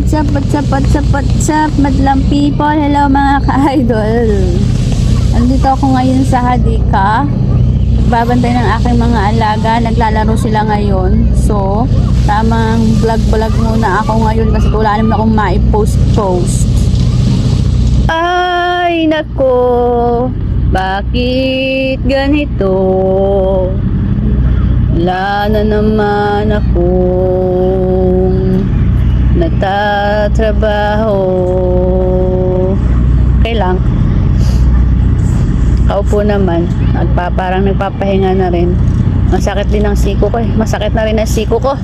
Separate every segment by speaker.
Speaker 1: What's up, what's up, what's up, what's up, madlang people? Hello mga ka-idol. Andito ako ngayon sa Hadika. Nagbabantay ng aking mga alaga. Naglalaro sila ngayon. So, tamang vlog-vlog muna ako ngayon kasi wala naman akong mai-post-post. Ay, nako. Bakit ganito? Wala na naman akong nagtatrabaho. Okay lang. Kaupo naman. Nagpa, parang nagpapahinga na rin. Masakit din ang siko ko eh. Masakit na rin ang siko ko.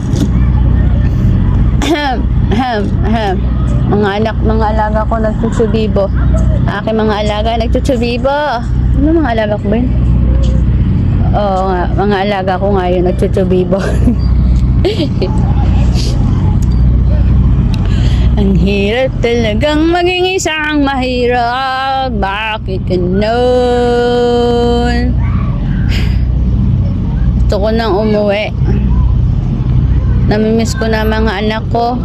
Speaker 1: Mga anak, mga alaga ko nagtutsubibo. Aking mga alaga nagtutsubibo. Ano mga alaga ko ba yun? Oo nga, mga alaga ko nga yun, nagtutsubibo. Ang hirap talagang maging isang mahirap. Bakit ganun? Gusto ko nang umuwi. Namimiss ko na mga anak ko.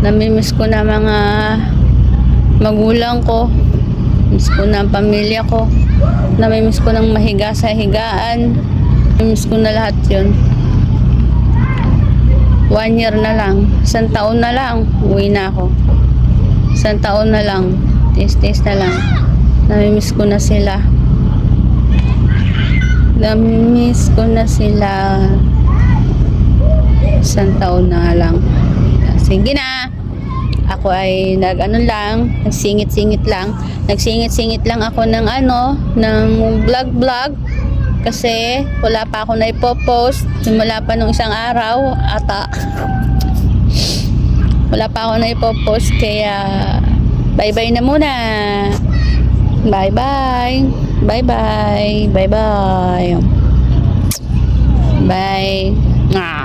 Speaker 1: Namimiss ko na mga magulang ko. Miss ko na ang pamilya ko. Namimiss ko ng mahiga sa higaan. Namimiss ko na lahat yun. One year na lang. Isang taon na lang. Uwi na ako. Isang taon na lang. Tis-tis na lang. Namimiss ko na sila. Namimiss ko na sila. Isang taon na lang. Sige na. Ako ay nag ano lang, nagsingit-singit lang. Nagsingit-singit lang ako ng ano, ng vlog-vlog kasi wala pa ako na ipopost simula pa nung isang araw ata. Wala pa ako na ipopost kaya bye bye na muna. Bye bye bye bye. bye bye bye Mwah.